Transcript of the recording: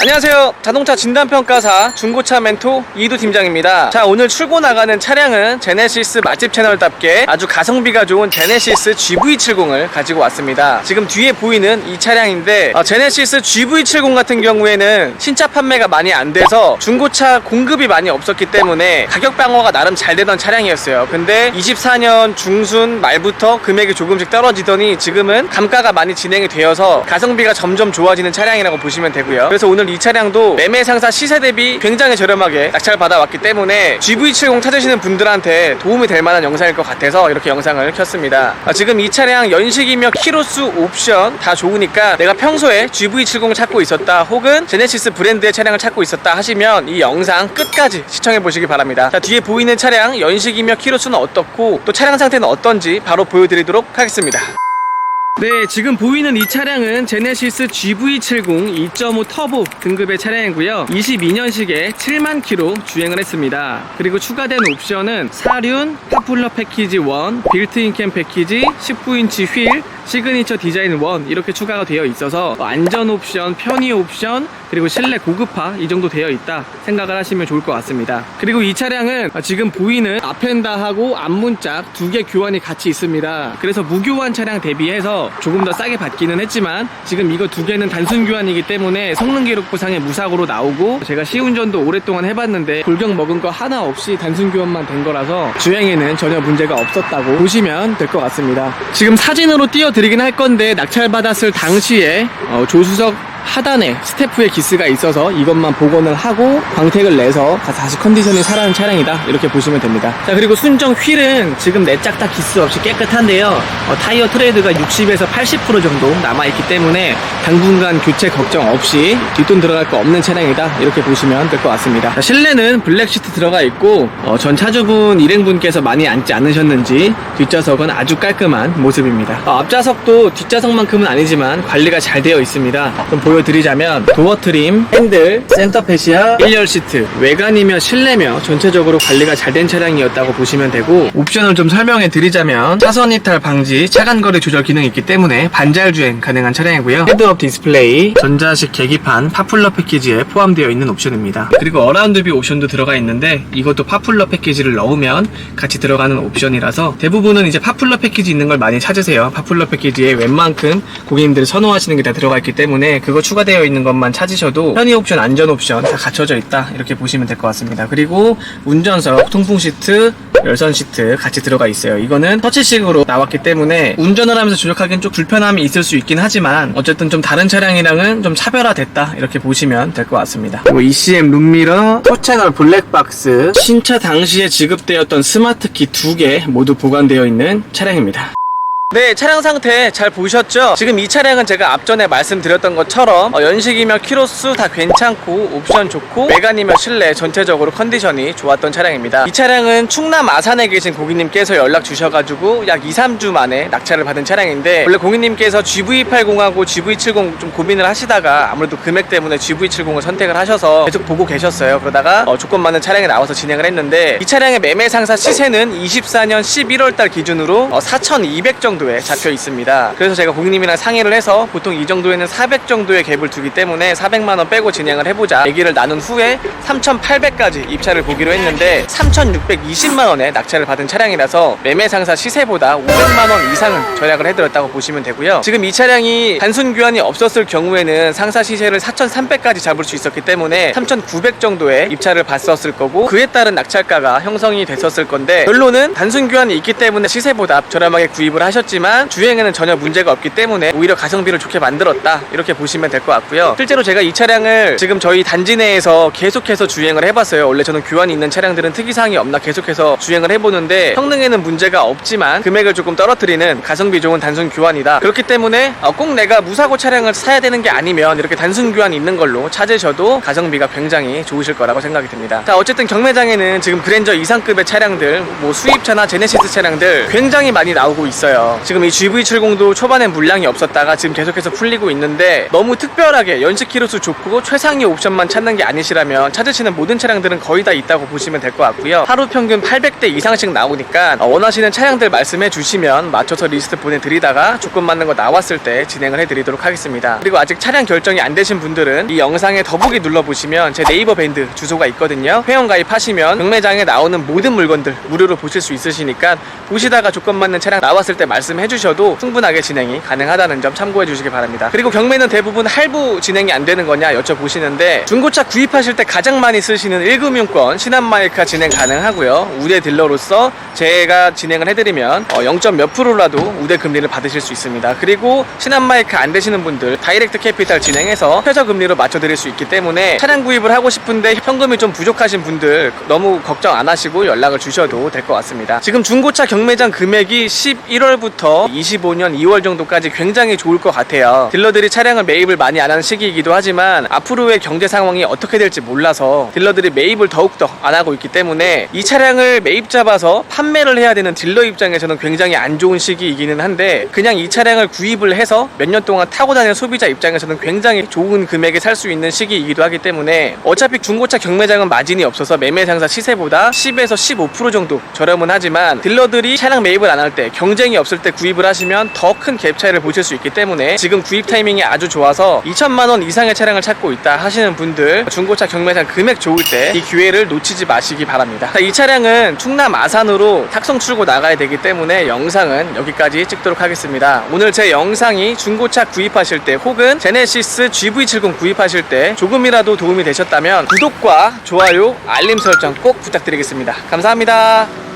안녕하세요. 자동차 진단평가사 중고차 멘토 이두 팀장입니다. 자, 오늘 출고 나가는 차량은 제네시스 맛집 채널답게 아주 가성비가 좋은 제네시스 GV70을 가지고 왔습니다. 지금 뒤에 보이는 이 차량인데 어, 제네시스 GV70 같은 경우에는 신차 판매가 많이 안 돼서 중고차 공급이 많이 없었기 때문에 가격 방어가 나름 잘 되던 차량이었어요. 근데 24년 중순 말부터 금액이 조금씩 떨어지더니 지금은 감가가 많이 진행이 되어서 가성비가 점점 좋아지는 차량이라고 보시면 되고요. 그래서 오늘 이 차량도 매매 상사 시세 대비 굉장히 저렴하게 낙찰 받아왔기 때문에 GV70 찾으시는 분들한테 도움이 될 만한 영상일 것 같아서 이렇게 영상을 켰습니다. 아, 지금 이 차량 연식이며 키로수 옵션 다 좋으니까 내가 평소에 GV70 찾고 있었다 혹은 제네시스 브랜드의 차량을 찾고 있었다 하시면 이 영상 끝까지 시청해 보시기 바랍니다. 자, 뒤에 보이는 차량 연식이며 키로수는 어떻고 또 차량 상태는 어떤지 바로 보여드리도록 하겠습니다. 네, 지금 보이는 이 차량은 제네시스 GV70 2.5 터보 등급의 차량이고요. 22년식에 7만 킬로 주행을 했습니다. 그리고 추가된 옵션은 사륜, 파플러 패키지 1, 빌트인 캠 패키지, 19인치 휠, 시그니처 디자인 1 이렇게 추가가 되어 있어서 안전 옵션, 편의 옵션, 그리고 실내 고급화 이 정도 되어 있다 생각을 하시면 좋을 것 같습니다. 그리고 이 차량은 지금 보이는 앞엔다하고 앞문짝 두 개 교환이 같이 있습니다. 그래서 무교환 차량 대비해서 조금 더 싸게 받기는 했지만 지금 이거 두 개는 단순 교환이기 때문에 성능 기록부상에 무사고로 나오고 제가 시운전도 오랫동안 해봤는데 골격 먹은 거 하나 없이 단순 교환만 된 거라서 주행에는 전혀 문제가 없었다고 보시면 될 것 같습니다. 지금 사진으로 띄워드리긴 할 건데 낙찰받았을 당시에 어, 조수석 하단에 스태프의 기스가 있어서 이것만 복원을 하고 광택을 내서 다시 컨디션이 살아난 차량이다. 이렇게 보시면 됩니다. 자 그리고 순정 휠은 지금 내짝 다 기스 없이 깨끗한데요. 어, 타이어 트레이드가 60에서 80% 정도 남아있기 때문에 당분간 교체 걱정 없이 뒷돈 들어갈 거 없는 차량이다. 이렇게 보시면 될 것 같습니다. 자, 실내는 블랙 시트 들어가 있고 어, 전 차주분 일행분께서 많이 앉지 않으셨는지 뒷좌석은 아주 깔끔한 모습입니다. 어, 앞좌석도 뒷좌석만큼은 아니지만 관리가 잘 되어 있습니다. 좀 보여드리자면 도어 트림, 핸들, 센터 패시아, 1열 시트, 외관이며 실내며 전체적으로 관리가 잘 된 차량이었다고 보시면 되고 옵션을 좀 설명해 드리자면 차선 이탈 방지, 차간 거리 조절 기능이 있기 때문에 반잘 주행 가능한 차량이고요. 헤드업 디스플레이, 전자식 계기판, 파플러 패키지에 포함되어 있는 옵션입니다. 그리고 어라운드 뷰 옵션도 들어가 있는데 이것도 파플러 패키지를 넣으면 같이 들어가는 옵션이라서 대부분은 이제 파플러 패키지 있는 걸 많이 찾으세요. 파플러 패키지에 웬만큼 고객님들이 선호하시는 게 다 들어가 있기 때문에 그거 추가되어 있는 것만 찾으셔도 편의 옵션, 안전 옵션 다 갖춰져 있다 이렇게 보시면 될 것 같습니다. 그리고 운전석, 통풍 시트, 열선 시트 같이 들어가 있어요. 이거는 터치식으로 나왔기 때문에 운전을 하면서 조작하기엔 좀 불편함이 있을 수 있긴 하지만 어쨌든 좀 다른 차량이랑은 좀 차별화됐다 이렇게 보시면 될 것 같습니다. 그리고 ECM 룸미러, 토채널 블랙박스, 신차 당시에 지급되었던 스마트키 두 개 모두 보관되어 있는 차량입니다. 네, 차량 상태 잘 보셨죠? 지금 이 차량은 제가 앞전에 말씀드렸던 것처럼 어, 연식이며 키로수 다 괜찮고 옵션 좋고 외관이며 실내 전체적으로 컨디션이 좋았던 차량입니다. 이 차량은 충남 아산에 계신 고객님께서 연락 주셔가지고 약 2, 3주 만에 낙찰을 받은 차량인데 원래 고객님께서 GV80하고 GV70 좀 고민을 하시다가 아무래도 금액 때문에 GV70을 선택을 하셔서 계속 보고 계셨어요. 그러다가 어, 조건 많은 차량이 나와서 진행을 했는데 이 차량의 매매 상사 시세는 24년 11월 달 기준으로 어, 4,200 정도에 잡혀 있습니다. 그래서 제가 고객님이랑 상의를 해서 보통 이 정도에는 400 정도의 갭을 두기 때문에 400만 원 빼고 진행을 해보자 얘기를 나눈 후에 3,800까지 입찰을 보기로 했는데 3,620만 원에 낙찰을 받은 차량이라서 매매 상사 시세보다 500만 원 이상은 절약을 해드렸다고 보시면 되고요. 지금 이 차량이 단순 교환이 없었을 경우에는 상사 시세를 4,300까지 잡을 수 있었기 때문에 3,900 정도의 입찰을 받았을 거고 그에 따른 낙찰가가 형성이 됐었을 건데 결론은 단순 교환이 있기 때문에 시세보다 저렴하게 구입을 하셨지 만 주행에는 전혀 문제가 없기 때문에 오히려 가성비를 좋게 만들었다 이렇게 보시면 될 것 같고요. 실제로 제가 이 차량을 지금 저희 단지 내에서 계속해서 주행을 해봤어요. 원래 저는 교환이 있는 차량들은 특이사항이 없나 계속해서 주행을 해보는데 성능에는 문제가 없지만 금액을 조금 떨어뜨리는 가성비 좋은 단순 교환이다. 그렇기 때문에 어, 꼭 내가 무사고 차량을 사야 되는 게 아니면 이렇게 단순 교환이 있는 걸로 찾으셔도 가성비가 굉장히 좋으실 거라고 생각이 듭니다. 자 어쨌든 경매장에는 지금 그랜저 이상급의 차량들 뭐 수입차나 제네시스 차량들 굉장히 많이 나오고 있어요. 지금 이 GV70도 초반에 물량이 없었다가 지금 계속해서 풀리고 있는데 너무 특별하게 연식 키로수 좋고 최상위 옵션만 찾는 게 아니시라면 찾으시는 모든 차량들은 거의 다 있다고 보시면 될 것 같고요. 하루 평균 800대 이상씩 나오니까 어, 원하시는 차량들 말씀해 주시면 맞춰서 리스트 보내드리다가 조건 맞는 거 나왔을 때 진행을 해드리도록 하겠습니다. 그리고 아직 차량 결정이 안 되신 분들은 이 영상에 더보기 눌러보시면 제 네이버 밴드 주소가 있거든요. 회원 가입하시면 경매장에 나오는 모든 물건들 무료로 보실 수 있으시니까 보시다가 조건 맞는 차량 나왔을 때 말씀 해 주셔도 충분하게 진행이 가능하다는 점 참고해 주시기 바랍니다. 그리고 경매는 대부분 할부 진행이 안 되는 거냐 여쭤보시는데 중고차 구입하실 때 가장 많이 쓰시는 1금융권 신한마이카 진행 가능하고요. 우대 딜러로서 제가 진행을 해드리면 어, 0. 몇 프로라도 우대 금리를 받으실 수 있습니다. 그리고 신한마이카 안 되시는 분들 다이렉트 캐피탈 진행해서 최저 금리로 맞춰드릴 수 있기 때문에 차량 구입을 하고 싶은데 현금이 좀 부족하신 분들 너무 걱정 안 하시고 연락을 주셔도 될 것 같습니다. 지금 중고차 경매장 금액이 11월부터 25년 2월 정도까지 굉장히 좋을 것 같아요. 딜러들이 차량을 매입을 많이 안 하는 시기이기도 하지만 앞으로의 경제 상황이 어떻게 될지 몰라서 딜러들이 매입을 더욱더 안 하고 있기 때문에 이 차량을 매입 잡아서 판매를 해야 되는 딜러 입장에서는 굉장히 안 좋은 시기이기는 한데 그냥 이 차량을 구입을 해서 몇 년 동안 타고 다니는 소비자 입장에서는 굉장히 좋은 금액에 살 수 있는 시기이기도 하기 때문에 어차피 중고차 경매장은 마진이 없어서 매매 상사 시세보다 10에서 15% 정도 저렴은 하지만 딜러들이 차량 매입을 안 할 때 경쟁이 없을 때 구입을 하시면 더 큰 갭 차이를 보실 수 있기 때문에 지금 구입 타이밍이 아주 좋아서 2천만 원 이상의 차량을 찾고 있다 하시는 분들 중고차 경매장 금액 좋을 때 이 기회를 놓치지 마시기 바랍니다. 자, 이 차량은 충남 아산으로 탁송 출고 나가야 되기 때문에 영상은 여기까지 찍도록 하겠습니다. 오늘 제 영상이 중고차 구입하실 때 혹은 제네시스 GV70 구입하실 때 조금이라도 도움이 되셨다면 구독과 좋아요, 알림 설정 꼭 부탁드리겠습니다. 감사합니다.